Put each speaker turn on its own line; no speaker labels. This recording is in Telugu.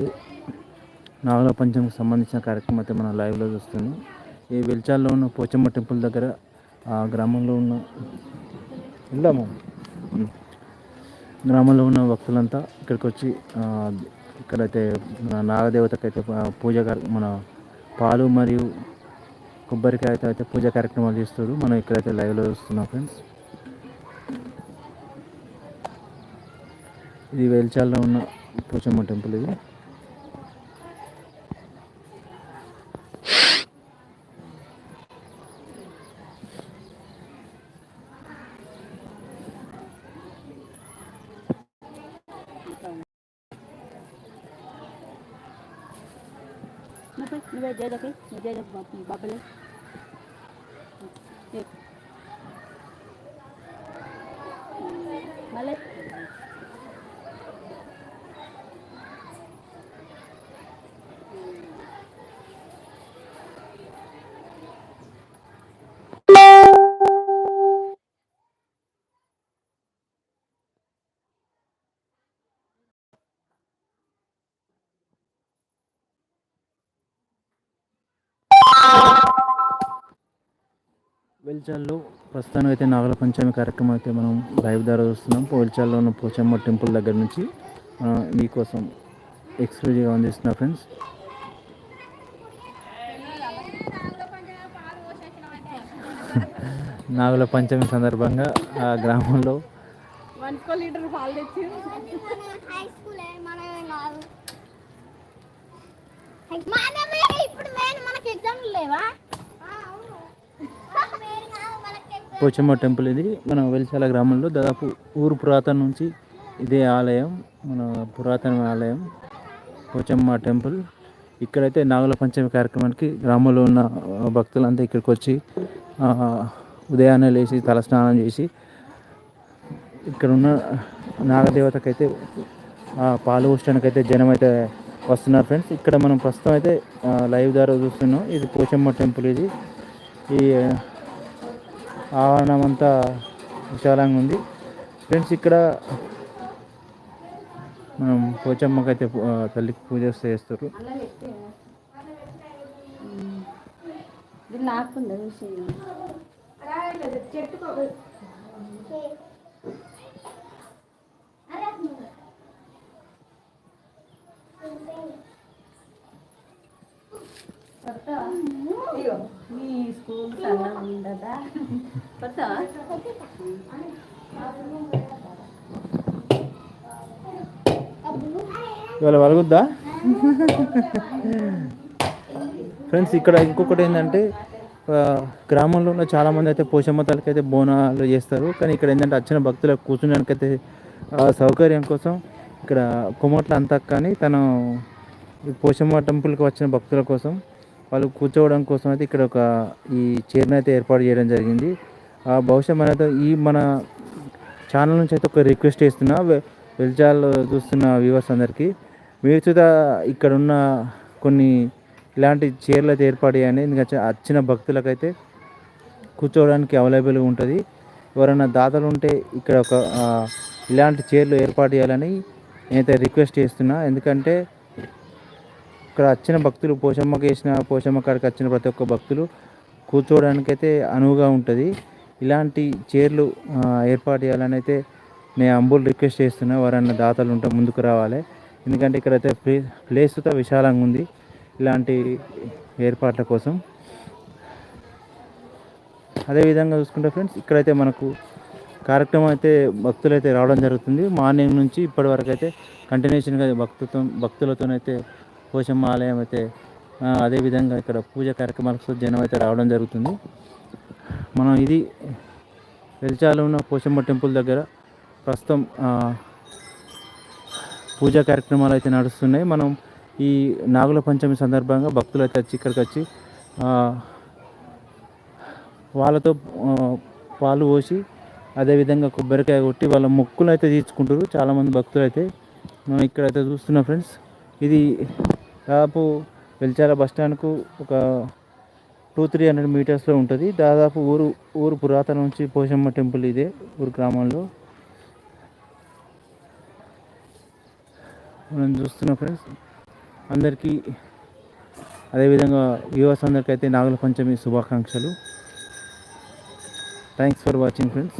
అయితే నాగుల పంచమికి సంబంధించిన కార్యక్రమం అయితే మనం లైవ్లో చూస్తున్నాం. ఈ వెల్చాల్లో ఉన్న పోచమ్మ టెంపుల్ దగ్గర ఆ గ్రామంలో ఉన్న వెళ్దాము గ్రామంలో ఉన్న భక్తులంతా ఇక్కడికి వచ్చి ఇక్కడైతే మన నాగదేవతకి అయితే పూజ మన పాలు మరియు కొబ్బరికాయతో అయితే పూజ కార్యక్రమాలు చేస్తారు మనం ఇక్కడైతే లైవ్లో చూస్తున్నాం ఫ్రెండ్స్. ఇది వెల్చాల్లో ఉన్న పోచమ్మ టెంపుల్ ఇది.
मेरा जय रखें जय बाप
వెల్చాల్లో ప్రస్తుతానికి అయితే నాగల పంచమి కార్యక్రమం అయితే మనం లైవ్ ద్వారా చూస్తున్నాం. వెల్చాల్లో ఉన్న పోచమ్మ టెంపుల్ దగ్గర నుంచి మీకోసం ఎక్స్క్లూజివ్గా అందిస్తున్నా ఫ్రెండ్స్. నాగుల పంచమి సందర్భంగా ఆ గ్రామంలో
ఇప్పుడు మనకి ఎగ్జామ్లు లేవా?
పోచమ్మ టెంపుల్ ఇది. మన వెలిచాల గ్రామంలో దాదాపు ఊరు పురాతన నుంచి ఇదే ఆలయం మన పురాతన ఆలయం పోచమ్మ టెంపుల్. ఇక్కడైతే నాగుల పంచమి కార్యక్రమానికి గ్రామంలో ఉన్న భక్తులంతా ఇక్కడికి వచ్చి ఉదయాన్నే లేచి తలస్నానం చేసి ఇక్కడ ఉన్న నాగదేవతకైతే పాలు పోసడానికి అయితే జనం అయితే వస్తున్నారు ఫ్రెండ్స్. ఇక్కడ మనం ప్రస్తుతం అయితే లైవ్ ద్వారా చూస్తున్నాం. ఇది పోచమ్మ టెంపుల్ ఇది. ఈ ఆవరణం అంతా విశాలంగా ఉంది. ఫ్రెండ్స్ ఇక్కడ మనం పోచమ్మకి అయితే ఆ, తల్లికి పూజ చేస్తారు.
చూసి మీ స్కూల్ కన్నా ఉండదా? కొత్త?
ఇవాళ వలుగుద్దా? ఫ్రెండ్స్ ఇక్కడ ఇంకొకటి ఏంటంటే గ్రామంలో ఉన్న చాలామంది అయితే పోషమ్మ తల్లికి అయితే బోనాలు చేస్తారు. కానీ ఇక్కడ ఏంటంటే వచ్చిన భక్తులకు కూర్చునేకైతే అయితే సౌకర్యం కోసం ఇక్కడ కుమట్ల అంతా కానీ తను పోషమ్మ టెంపుల్కి వచ్చిన భక్తుల కోసం వాళ్ళు కూర్చోవడం కోసం అయితే ఇక్కడ ఒక ఈ చైర్ని అయితే ఏర్పాటు చేయడం జరిగింది. ఆ, బహుశా మన ఈ మన ఛానల్ నుంచి అయితే ఒక రిక్వెస్ట్ చేస్తున్నా వెల్చాల్ చూస్తున్న వ్యూవర్స్ అందరికీ. మీరు చూదా ఇక్కడ ఉన్న కొన్ని ఇలాంటి చైర్లు అయితే ఏర్పాటు చేయండి. ఎందుకంటే వచ్చిన భక్తులకైతే కూర్చోవడానికి అవైలబుల్గా ఉంటుంది. ఎవరైనా దాతలు ఉంటే ఇక్కడ ఒక ఇలాంటి చైర్లు ఏర్పాటు చేయాలని నేనైతే రిక్వెస్ట్ చేస్తున్నా. ఎందుకంటే ఇక్కడ వచ్చిన భక్తులు పోషమ్మకి వేసిన పోషమ్మ కాడికి వచ్చిన ప్రతి ఒక్క భక్తులు కూర్చోవడానికైతే అనువుగా ఉంటుంది. ఇలాంటి చైర్లు ఏర్పాటు చేయాలని అయితే నేను అంబులు రిక్వెస్ట్ చేస్తున్నా. వారన్న దాతలు ఉంటే ముందుకు రావాలి. ఎందుకంటే ఇక్కడైతే ప్లే ప్లేస్తో విశాలంగా ఉంది ఇలాంటి ఏర్పాట్ల కోసం. అదేవిధంగా చూసుకుంటే ఫ్రెండ్స్ ఇక్కడైతే మనకు కార్యక్రమం అయితే భక్తులు అయితే రావడం జరుగుతుంది. మార్నింగ్ నుంచి ఇప్పటి వరకు అయితే కంటిన్యూషన్గా భక్తులతో భక్తులతోనైతే పోషమ్మ ఆలయం అయితే అదేవిధంగా ఇక్కడ పూజ కార్యక్రమాలకు జనం అయితే రావడం జరుగుతుంది. మనం ఇది వెలిచాలో ఉన్న పోషమ్మ టెంపుల్ దగ్గర ప్రస్తుతం పూజా కార్యక్రమాలు అయితే నడుస్తున్నాయి. మనం ఈ నాగుల పంచమి సందర్భంగా భక్తులు అయితే వచ్చి ఇక్కడికి వచ్చి వాళ్ళతో పాలు పోసి అదేవిధంగా కొబ్బరికాయ కొట్టి వాళ్ళ మొక్కులు అయితే తీర్చుకుంటారు. చాలామంది భక్తులు అయితే మనం ఇక్కడైతే చూస్తున్నాం ఫ్రెండ్స్. ఇది దాదాపు వెల్చాల బస్ స్టాండ్కు ఒక టూ త్రీ హండ్రెడ్ మీటర్స్లో ఉంటుంది. దాదాపు ఊరు ఊరు పురాతన నుంచి పోషమ్మ టెంపుల్ ఇదే ఊరు గ్రామంలో. మనం చూస్తున్నాం ఫ్రెండ్స్ అందరికీ అదేవిధంగా వ్యూవర్స్ అందరికీ అయితే నాగుల పంచమి శుభాకాంక్షలు. Thanks for watching friends